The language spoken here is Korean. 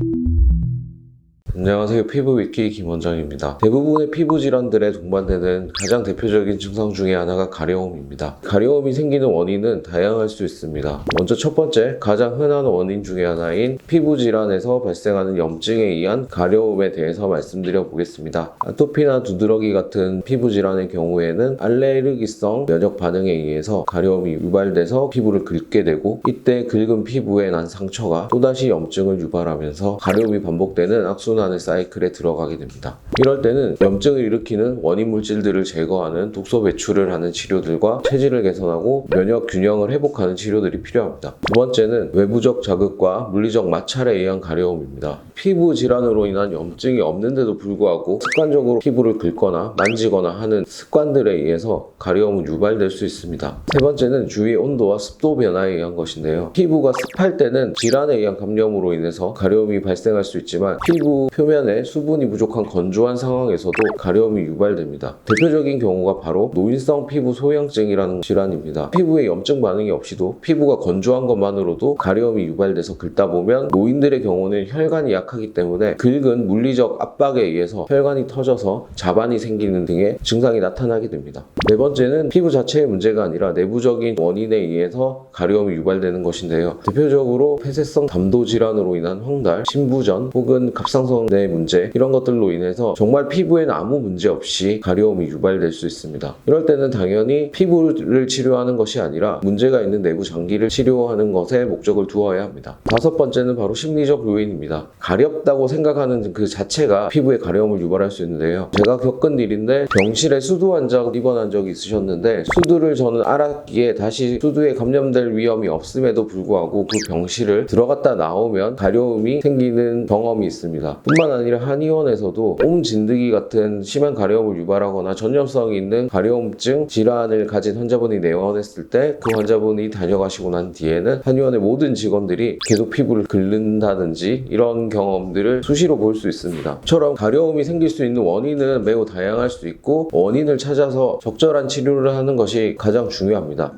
Thank you. 안녕하세요. 피부 위키 김원장입니다. 대부분의 피부 질환들에 동반되는 가장 대표적인 증상 중에 하나가 가려움입니다. 가려움이 생기는 원인은 다양할 수 있습니다. 먼저 첫 번째, 가장 흔한 원인 중에 하나인 피부 질환에서 발생하는 염증에 의한 가려움에 대해서 말씀드려 보겠습니다. 아토피나 두드러기 같은 피부 질환의 경우에는 알레르기성 면역 반응에 의해서 가려움이 유발돼서 피부를 긁게 되고 이때 긁은 피부에 난 상처가 또다시 염증을 유발하면서 가려움이 반복되는 악순환 의 사이클에 들어가게 됩니다. 이럴 때는 염증을 일으키는 원인 물질들을 제거하는 독소 배출을 하는 치료들과 체질을 개선하고 면역 균형을 회복하는 치료들이 필요합니다. 두 번째는 외부적 자극과 물리적 마찰에 의한 가려움입니다. 피부 질환으로 인한 염증이 없는데도 불구하고 습관적으로 피부를 긁거나 만지거나 하는 습관들에 의해서 가려움은 유발될 수 있습니다. 세 번째는 주위의 온도와 습도 변화에 의한 것인데요. 피부가 습할 때는 질환에 의한 감염으로 인해서 가려움이 발생할 수 있지만 피부 표면에 수분이 부족한 건조한 상황에서도 가려움이 유발됩니다. 대표적인 경우가 바로 노인성 피부 소형증이라는 질환입니다. 피부에 염증 반응이 없이도 피부가 건조한 것만으로도 가려움이 유발돼서 긁다 보면 노인들의 경우는 혈관이 약하기 때문에 긁은 물리적 압박에 의해서 혈관이 터져서 자반이 생기는 등의 증상이 나타나게 됩니다. 네 번째는 피부 자체의 문제가 아니라 내부적인 원인에 의해서 가려움이 유발되는 것인데요. 대표적으로 폐쇄성 담도 질환으로 인한 황달, 신부전 혹은 갑상선 내 문제 이런 것들로 인해서 정말 피부에는 아무 문제 없이 가려움이 유발될 수 있습니다. 이럴 때는 당연히 피부를 치료하는 것이 아니라 문제가 있는 내부 장기를 치료하는 것에 목적을 두어야 합니다. 다섯 번째는 바로 심리적 요인입니다. 가렵다고 생각하는 그 자체가 피부에 가려움을 유발할 수 있는데요. 제가 겪은 일인데 병실에 수두 환자가 입원한 적이 있으셨는데 수두를 저는 알았기에 다시 수두에 감염될 위험이 없음에도 불구하고 그 병실을 들어갔다 나오면 가려움이 생기는 경험이 있습니다. 뿐만 아니라 한의원에서도 옴 진드기 같은 심한 가려움을 유발하거나 전염성이 있는 가려움증 질환을 가진 환자분이 내원했을 때 그 환자분이 다녀가시고 난 뒤에는 한의원의 모든 직원들이 계속 피부를 긁는다든지 이런 경험들을 수시로 볼 수 있습니다. 처럼 가려움이 생길 수 있는 원인은 매우 다양할 수 있고 원인을 찾아서 적절한 치료를 하는 것이 가장 중요합니다.